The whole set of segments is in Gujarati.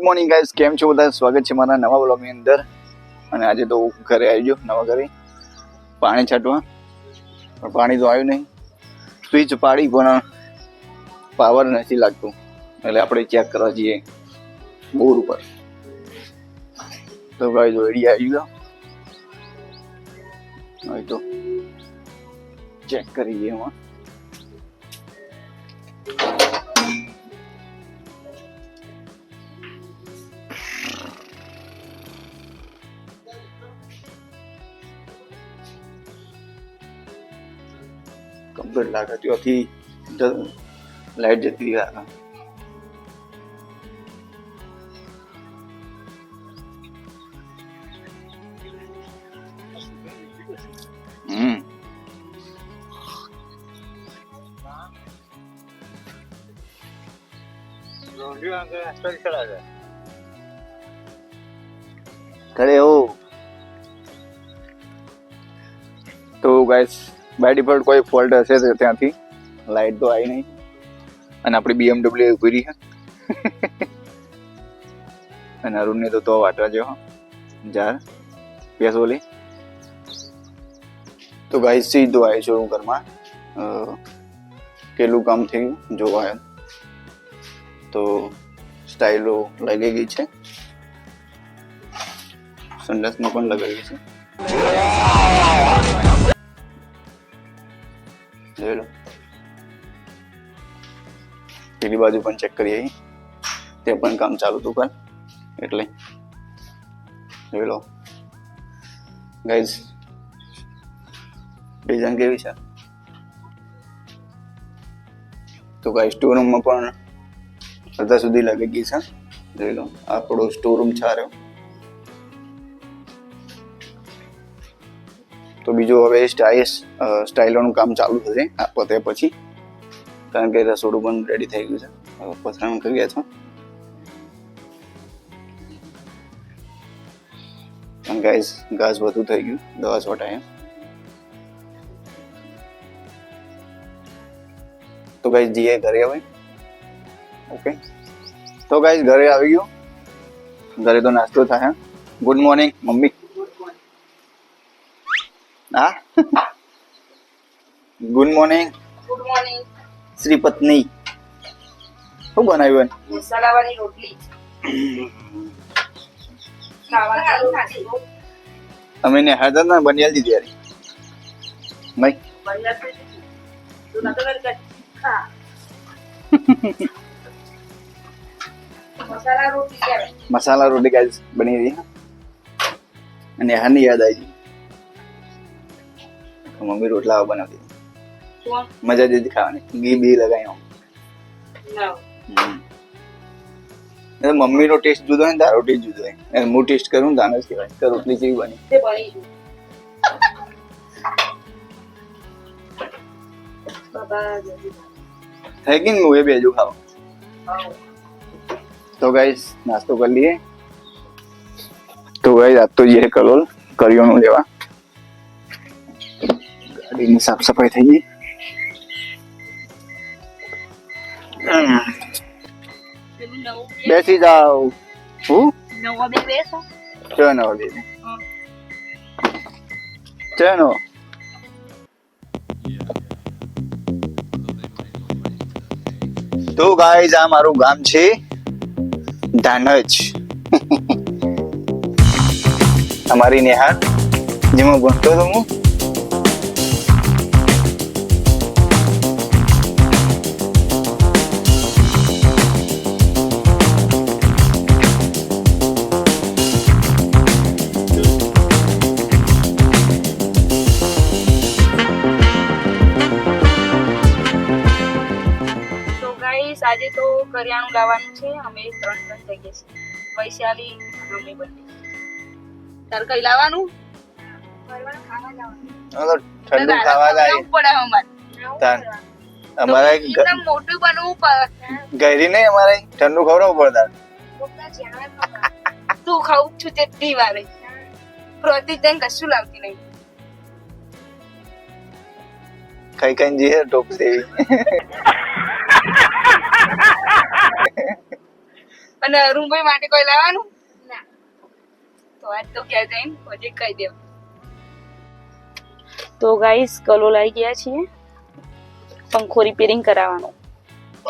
ગુડ મોર્નિંગ ગાઈઝ કેમ છો બધા? સ્વાગત છે મારા નવા બ્લોગની અંદર. અને આજે તો ઘરે આવી ગયો, નવા ઘરે. પાણી છાંટવા. પણ પાણી તો આવ્યું નહીં. સ્વિચ પાડી, પણ પાવર નથી લાગતું. એટલે આપણે ચેક કરવા જઈએ. બોર ઉપર. તો ગાઈઝ એડી આવી ગયો. હવે તો ચેક કરીએ એમાં. કમ્પ્લીટ લાગે ત્યાંથી લાઈટ જતી રહી આગળ હમ કરે હો તો ગાઈસ બાય ડિફોલ્ટ કોઈ ફોલ્ટ હશે ત્યાંથી લાઈટ તો આવી નહીં. અને આપણી બીએમડબલ્યુ ઊભી રહી છે. અને અરુણને તો તો વાટવા જેવો. જાર યસ ઓલી. તો ગાઈસ તો આવ્યો છું હું ઘરમાં. કેલું કામ થઈ ગયું જોવા તો સ્ટાઇલો લાગી ગઈ છે. સંડાસમાં પણ લગાવી છે. જોઈ લો. પેલી બાજુ પણ ચેક કરી આવી તે પણ કામ ચાલુ હતું કાલ એટલે જોઈ લો. ગાઈઝ ડિઝાઇન કેવી છે? તો ગાઈ સ્ટોર રૂમમાં પણ અડધા સુધી લાગી ગઈ છે. જોઈ લો, આપણો સ્ટોર રૂમ છે રહ્યો. તો બીજું હવે સ્ટાઈસ સ્ટાઇલોનું કામ ચાલુ થશે. આ પતે પછી. કારણ કે રસોડું પણ રેડી થઈ ગયું છે. પથરાણ કરી ગયા છો. અને ગાઈસ ઘાસ બધું થઈ ગયું. દવા છોટાય. તો ગાઈસ જીએ ઘરે હવે. ઓકે તો ગાઈસ ઘરે આવી ગયો. ઘરે તો નાસ્તો થાય. Good morning mummy. હા? Good morning good morning Shri પત્ની શું બનાવ્યું મસાલાવાળી રોટલી. ખાવાનું અમે ને હાજર ના બનિયાલ દીધી ત્યારે. નહીં મસાલા રોટી ગાઈસ બની રહી અને હાની યાદ આવી તો મમ્મી રોટલા બનાવતી મજા જ ખાવાની. ઘી બી લગાવી આમ મમ્મી નો ટેસ્ટ જુદો હોય ને તારો ટેસ્ટ જુદો હોય. હું ટેસ્ટ કરું તાને જ કહેવાય તો રોટલી જેવી બની. થઈ ગઈ ને હું એ બેજુ ખાવા? તો ગાઈસ નાસ્તો કરી લઈએ. તો ગાઈસ આજ તો જે કલોલ કરિયોનું લેવા. ગાડીની સાફ સફાઈ થઈ ગઈ બેસી જાઓ હું ચનો તો ગાઈઝ આ મારું ગામ છે ધાનજ અમારી નેહાર જેમાં ભણતો હતો હું આજે તો કરિયાણું લાવવાનું છે. અમે ત્રણ ત્રણ જઈએ છીએ. વૈશાલી અમે બંને. તાર કઈ લાવવાનું. ઠંડુ ખાવા જાય પડે અમારે. અમારે મોટું બનવું પડે. ઘરી નહીં અમારે ઠંડુ ખવડાવવું પડતા તું ખાવું છું તેટલી વારે પ્રતિદન કશું લાવતી નહીં. ખાઈ ખાઈને જઈએ ટોપ દેવી અને અરુણભાઈ માટે કોઈ લાવવાનું? ના. તો આજ તો ક્યાં જઈને પછી કહી દેવું. તો ગાઈસ કલો લાવી ગયા છીએ. પંખો રિપેરિંગ કરાવવાનું.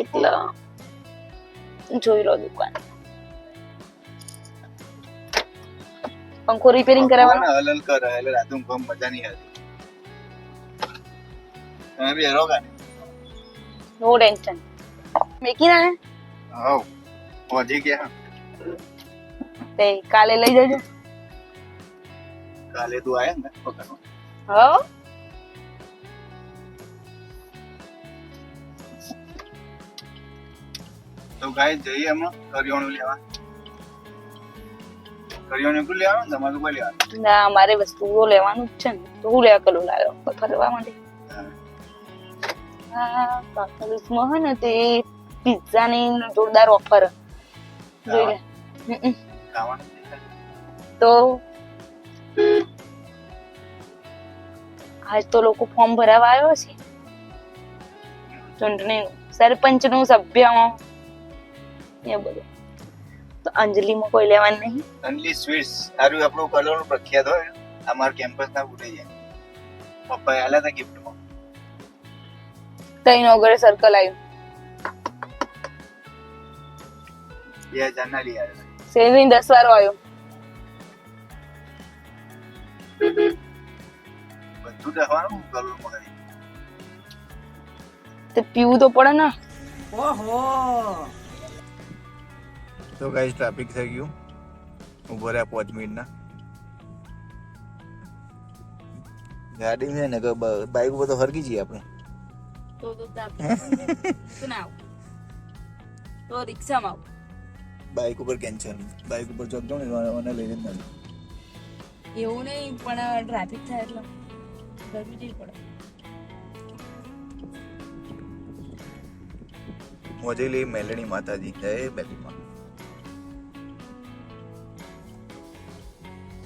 એટલે જોઈ લો દુકાન. પંખો રિપેરિંગ કરાવવાનું? હલ હલ કર હલલ આ તો મજા નહીં આવતી તમે બી કાને નો ટેન્શન મેકી ના હવ પહોંચી ગયા તે કાલે લઈ જજો કાલે તું આયા ને પકડવા હા તો ગાય જઈએ હમણાં કરિયાણું લેવા કરિયાણું એકલું લેવાનું ને તમારું કોઈ લેવાનું ના અમારે વસ્તુઓ લેવાનું જ છે ને તું લેવા કરું લાવ્યો ફરવા માટે હા કાકાલુસમાં હે ને તે પિઝ્ઝા ની જોરદાર ઓફર જોઈ લે. તો આજ તો લોકો ફોર્મ ભરાવા આવ્યો છે. ચૂંટણી સરપંચનું સભ્ય એ બધું. તો અંજલિમાં કોઈ લેવાનું નહીં? અંજલિ સ્વીટ્સ. સારું આપણું કલર પ્રખ્યાત હોય. અમાર કેમ્પસ ના ભૂલી જાય. પપ્પાએ આલા હતા ગિફ્ટમાં તઈ નોગરે સર્કલ આવ્યું બે હજાર ના લઈ આવ્યા સેવિંગ દસ વારો આવ્યો બધું રહેવાનું તે પીવું તો પડે ને. તો ગાઈસ ટ્રાફિક થઈ ગયું. ઊભો રહ્યા પાંચ મિનિટના. ગાડી છે ને બાઈક ઉપર તો હરકી જઈએ આપણે. તો તો તું તો રિક્ષામાં આવ બાઈક ઉપર કેન્સલ બાઈક ઉપર જગજો ને લઈને જ નથી એવું નહીં પણ ટ્રાફિક થાય એટલે ગરમી જઈ પડે. મોજેલી મેલણી માતાજી. જય મેલણી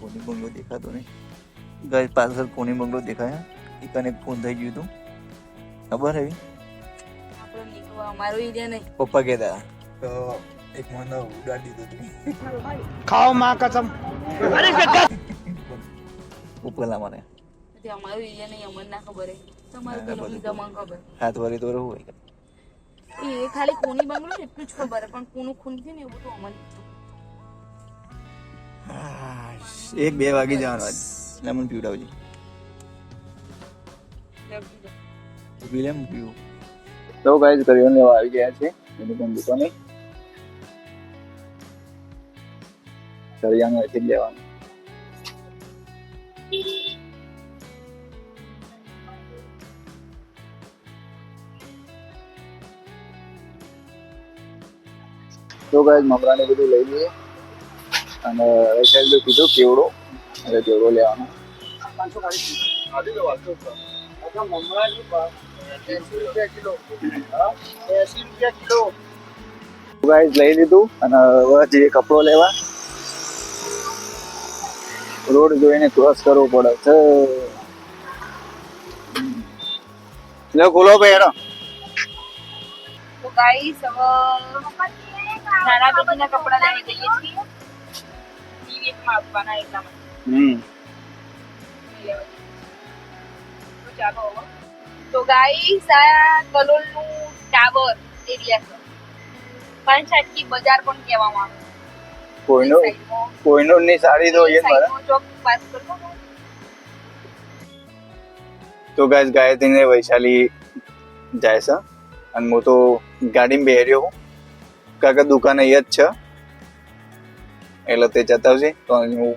કોની બંગલો દેખાતો નહીં? ગાય પાછળ કોની બંગલો દેખાય? એ કને ફોન થઈ ગયું હતું. ખબર હે આપણો એરિયા નહીં. પપ્પા કહેતા તો એક મને ઉડાડી દીધું ખાઓ માં કસમ ઉપરલા મને. તે અમારો એરિયા નહીં અમને ના ખબર હે. તમારું પેલું ખબર. હાથ વાળી તો રહું હોય એ ખાલી કોની બંગલો ને એટલું જ ખબર પણ કોનું ખૂન થયું ને એવું તો અમને એક બે વાગી જવાનું. લેમન પીવડાવજે. પી લેમ તો ગાઈઝ કરીઓ લેવા આવી ગયા છે. એની પણ દુકાને. કરિયાનું અહીંથી લેવાનું. તો ગાઈઝ મમરાને બધું લઈ લઈએ. અને સાઈડ કીધું કેવડો. એટલે કેવડો લેવાનો. ગાઈઝ લઈ લીધું અને હવે જઈએ કપડો લેવા રોડ જોઈને ક્રોસ કરવો પડે છે. લે ખોલો ભાઈ એનો તો ગાઈસ હવે નાના બેબીના કપડા લઈને જઈએ છીએ. ટીવીમાં આપવાના એટલા માટે. હમ. ચાલો હવે. તો ગાઈસ આ કલોલનું ટાવર એરિયા છે. પાંચાટકી બજાર પણ કહેવામાં આવે કોઈનો કોઈનો ની સાડી તો એ મારા. ચોક પાસ કરતો તો ગાઈસ ગાયત્રી ને વૈશાલી જાય છે. અને હું તો ગાડીમાં બેહર્યો હું. કાકા દુકાન અહીંયા જ છે. એટલે તે જતા આવશે તો હું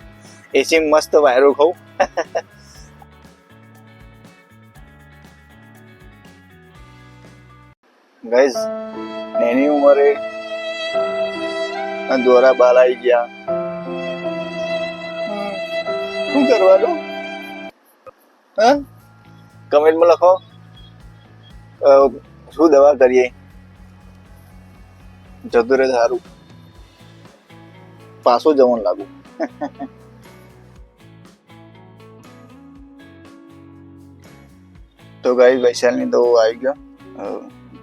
એસી મસ્ત વાયરો ખાઉં. ગાઈસ નેની ઉંમરે દોરા બાલ આવી ગયા. શું કરવાનું? હા? કમેન્ટમાં લખો. શું દવા કરીએ? જતું રહે સારું. પાછું જવાનું લાગુ. તો ગાઈ વૈશાલની તો આવી ગયો.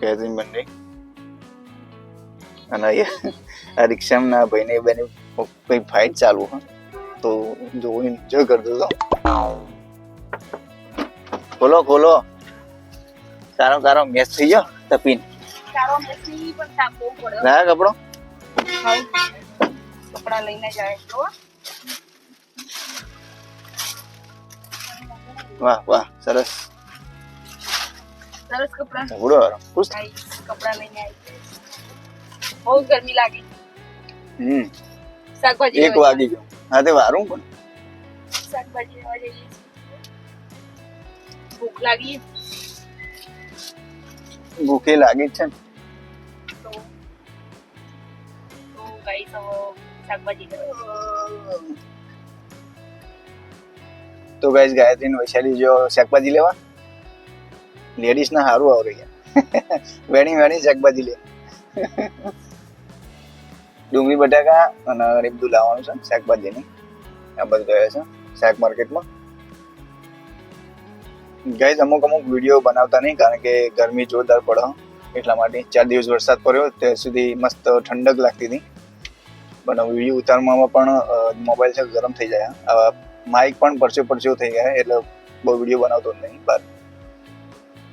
કેથરીન બંને. અને આ રિક્ષામાં ના ભાઈને બેને કઈ ફાઇટ ચાલુ હા તો જોવું એન્જોય કરતો હતો ખોલો ખોલો. સારો સારો મેચ થઈ ગયો તપીન. લાયા કપડો? કપડા લઈને જાય તો વાહ વાહ સરસ. સરસ કપડા ઝઘડો વાળો ખુશ ભાઈ કપડા લઈને આવી બહુ ગરમી લાગે હમ શાકભાજી એક લેવા વાગી ગયો હા તે વારું પણ જઈએ. શાકભાજી લેવા જઈએ છીએ. ભૂખ લાગી ભૂખે લાગી જ છે ને. તો તો ગાઈસ હવે શાકભાજી લેવા તો ગાઈસ ગાયત્રી ને વૈશાલી જો શાકભાજી લેવા લેડીઝ ના સારું આવડે યાર વેણી વેણી શાકભાજી લે. ડુંગળી, બટાકા અને એ બધું લાવવાનું છે, શાકભાજીની. આ બધું ગયા છે, શાક માર્કેટમાં. ગાઈઝ અમુક અમુક વીડિયો બનાવતા નહીં, કારણ કે ગરમી જોરદાર પડે એટલા માટે ચાર દિવસ વરસાદ પડ્યો ત્યાં સુધી મસ્ત ઠંડક લાગતી હતી. પણ વીડિયો ઉતારવામાં પણ મોબાઈલ છે, ગરમ થઈ જાય માઇક પણ પરસ્યો પરસ્યો થઈ ગયા એટલે બહુ વીડિયો બનાવતો નહીં બાર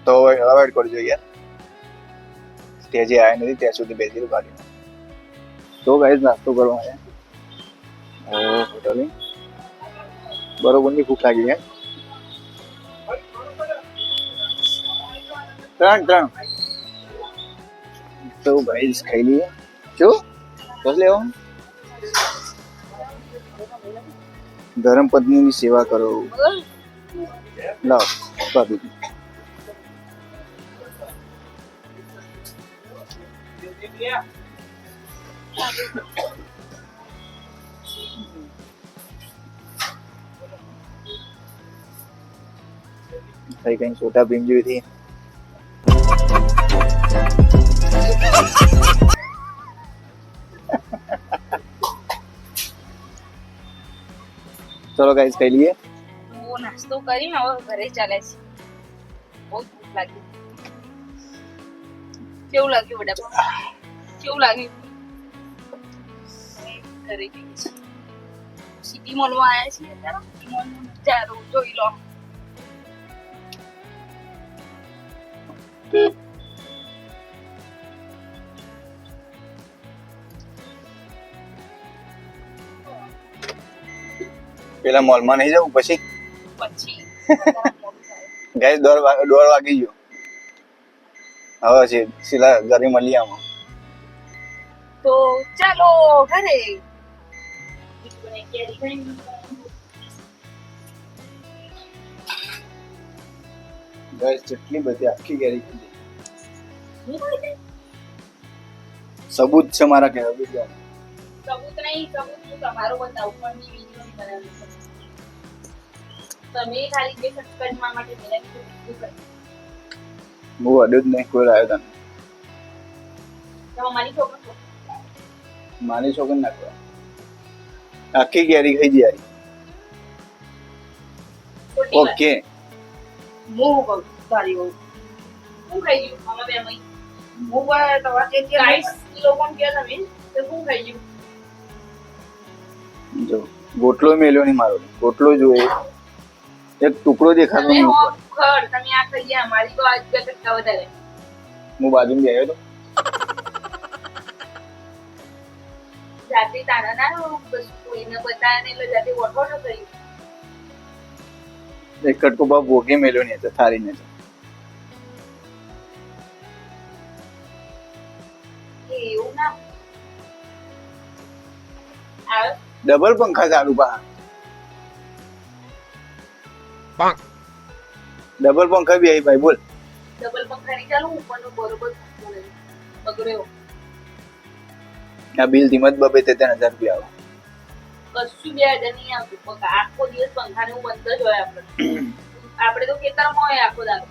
તો અવોઇડ કરજો યાર સ્ટેજે આવ્યા નથી, ત્યાં સુધી બેસી ગાડીમાં તો ગાઈઝ નાસ્તો કરવા આવ્યા હોટલે બરોબરની ભૂખ લાગી યાર ત્રણ ત્રણ. તો ગાઈઝ ખાઈ લઈએ. જો બસ લેવો. ધર્મ પત્નીની સેવા કરો. લાવ ભાભી કઈ કઈ છોટા જોઈ હતી? ચલો ગાઈસ ખાઈ લઈએ. હું નાસ્તો કરીને હવે ઘરે ચાલે છે. બહુ ભૂખ લાગી. કેવું લાગ્યું વડાપાવ કેવું લાગ્યું? ઘરે જઈએ છીએ સિટી મોલમાં આવ્યા છીએ અત્યારે. સિટી મોલનો નજારો જોઈ લો પેલા મોલમાં નહીં જવું પછી? પછી. થાય. દોઢ દોઢ વાગી ગયો. હવે છે સીધા ગરી મળી આમાં તો ચાલો ઘરે. કંઈ કેરી ગાઈસ જેટલી બધી આખી ગેરી લઈશ. સબૂત છે મારા કહેવા બીજા સબૂત નહીં સબૂત હું તમારો બતાવું પણ મેં વીડિયો નહીં બનાવ્યો તમે ખાલી બે સબસ્ક્રાઇબ માટે મેં કીધું કર્યું. હું અડ્યો જ નહીં કોઈ આવ્યો તને મારી છોકરો માની છોકરી ના કરવા આખી કેરી ખાઈ જાય. ઓકે. હું ખાઈ ગયું? અમે બે મહી. હું પણ તમારે જે જે રાઈસ કિલો પણ કહો તમે તો હું ખાઈ ગયું? જો ગોટલો મેલ્યો નહીં મારો. ગોટલો જોઈએ. એક ટુકડો દેખાતો નહીં તમે આ ખાઈ ગયા. મારી તો આજ ટકા વધારે. હું બાજુમાં ગયો તો. જાતે તારા ના કોઈને બતાવ્યા નહીં એટલે જાતે વોટો ન કર્યું એક કટકો બાપ ભોગે મેલ્યો નહીં હતો થારી ને એવું ના. ડબલ પંખા ચાલુ પા પાંખ. ડબલ પંખા બી આવી ભાઈ બોલ. ડબલ પંખા નહીં ચાલુ ઉપરનો બરોબર બગડ્યો. આ બિલ ધીમત બબે તે ત્રણ હજાર રૂપિયા આવે. કશું બે હજાર નહીં આવતું પંખા આખો દિવસ પંખાને બંધ જ હોય આપણે આપણે તો ખેતરમાં હોય આખો દાડો.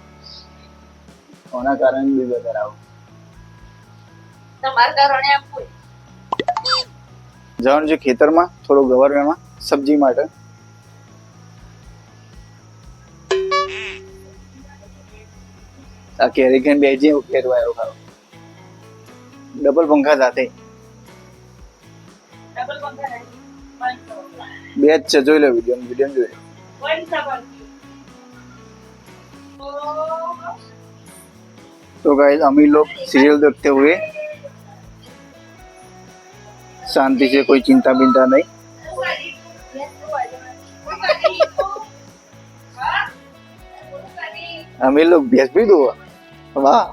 કોના કારણે બિલ વધારે આવે? તમારા કારણે આપવું જવાનું છે ખેતરમાં થોડો ગવર્મેન્ટમાં સબ્જી માટે. આ કેરી ખાઈને બેસી ફેરવાયો ખારો ડબલ પંખા સાથે. બે જ છે જોઈ લો વિડીયો વિડીયો જોઈ લો तो गाइस हम ही लोग सीरियल देखते हुए शांति से कोई चिंता बिंता नहीं हम ही लोग भैंस भी दो वाह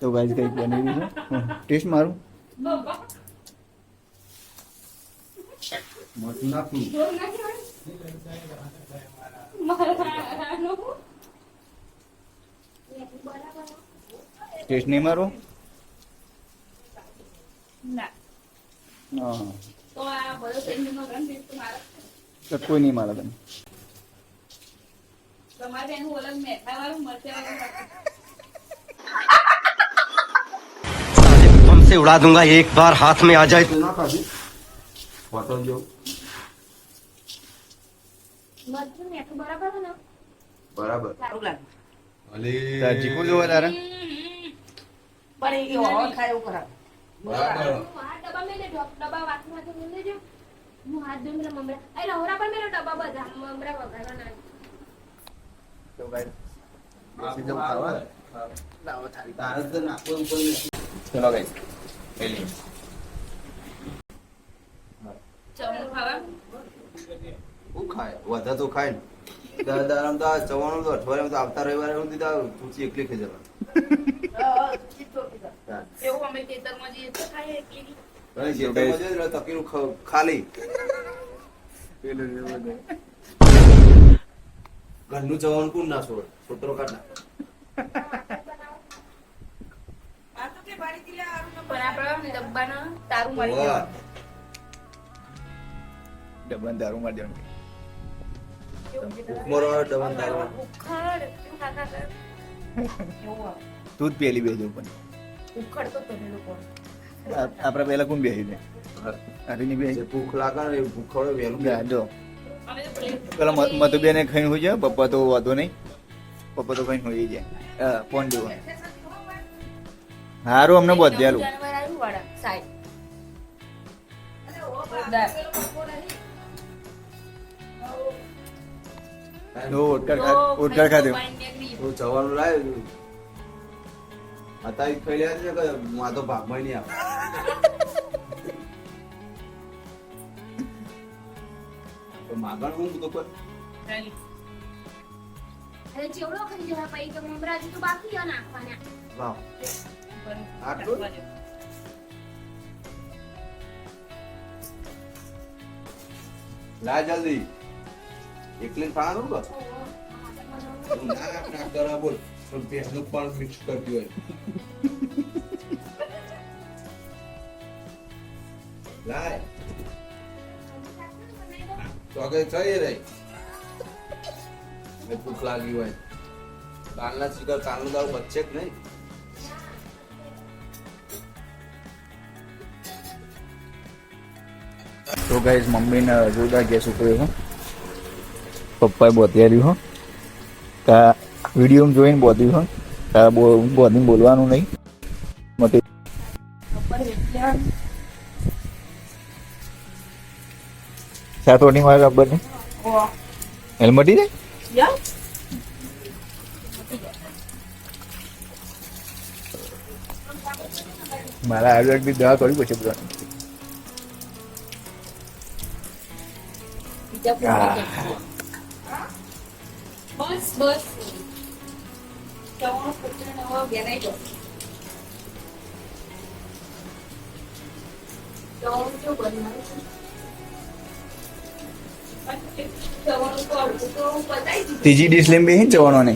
તો ગાઈઝ કંઈક બની રહ્યું છે ટેસ્ટ મારું નહીં મારો તો કોઈ નહીં મારા તમે તમારે એનું ઓલગ મેઠા વાળું મરચા વાળું साले तुमसे उड़ा दूंगा एक बार हाथ में आ जाए ના ખાધી હોટલ જેવું મરચું મેઠું બરાબર છે ને બરાબર સારું લાગે. चीकू जो है तारा પણ એ હવા ખાય એવું ખરાબ. બરાબર આ ડબ્બા મેલે ડબ્બા વાસણ માંથી મેલે જો હું હાથ ધોઈને પેલા મમરા અરે લવરા પર મેલો ડબ્બા બધા મમરા ખાય? તો ચવાણું તો અઠવાડિયામાં તો આવતા રવિવારે હું એકલી ખાઈ જવા એવું ખાલી. પેલું ઘરનું જવાનું કોણ ના છોડ? છોતરો કાઢ તું જ પેલી બેજો પણ. આપડે પેલા કોણ બેસી ભૂખ લાગે ભૂખ વેલું જો. પેલા મધુબેને ખાઈને હોઈ જાય પપ્પા તો વાંધો નહીં. પપ્પા તો ખાઈને હોય જાય. ફોન દેવો હારું, અમને સાહેબ ઓટકાર ખા ઓટકાર ખાધો. પાણી નીકળી. તો જવાનું લાય. અત્યારે ખાઈ લે છે કે માં તો ભાગમાં નહીં આવે. તો માગણ હું તો પર અરે ચેવડો ખાઈ જવા પછી તો મમરા તો બાકી છે નાખવાના વાહ આટલું? લા જલ્દી એકલી ખાવાનું બસ ના ના કરા બોલ પણ ભેંસનું પણ મિક્સ કરતી હોય તો આગળ થઈ રહી મેં ભૂખ લાગી હોય કાલના શિકાર કાલનું દાળ બચશે કે નહીં તો ગાઈસ મમ્મીને જોરદાર ગેસ ઉકળ્યો છે પપ્પાએ બોતિયાર્યું હો કા વીડિયો જોઈને બોત્યું હો કા બો બોધીને બોલવાનું નહીં સાત ઓટી મારે રબર ને હેલ્મટી ને યા? મારા આયુર્વેદની દવા કરવી પડશે બધાને. બસ બસ. ચવાણું કૂતરીને હવે બેનાઈ જાઓ. ચવાણું કેવું બનાવ્યું ત્રીજી ડીશ લઈને બેસી જવાનો ને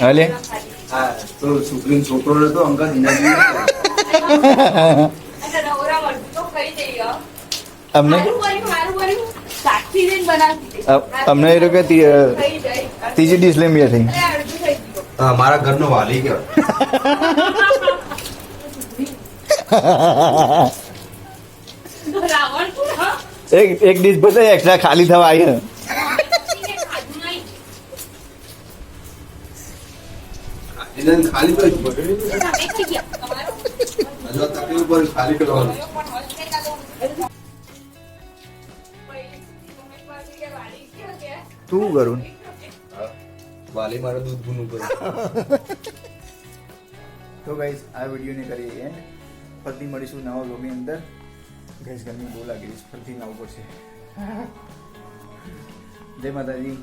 હાલે? હા તો છોકરીનો છોકરો. અમને અમને એ લોકો. ત્રીજી ડીશ લઈને ગયું. હા મારા ઘરનો વાલી કહેવાય એક એક ડીશ બસ એક્સ્ટ્રા ખાલી થવા આવી ને તો કરું વાલી મારે દૂધ ગુનું કરું. તો ગાઈસ આ વિડીયોને કરીએ એન્ડ મળીશું નવા બ્લોગની અંદર. ગાઈસ ગરમી બહુ લાગી રહી છે ફરીથી નવું પડશે જય માતાજી.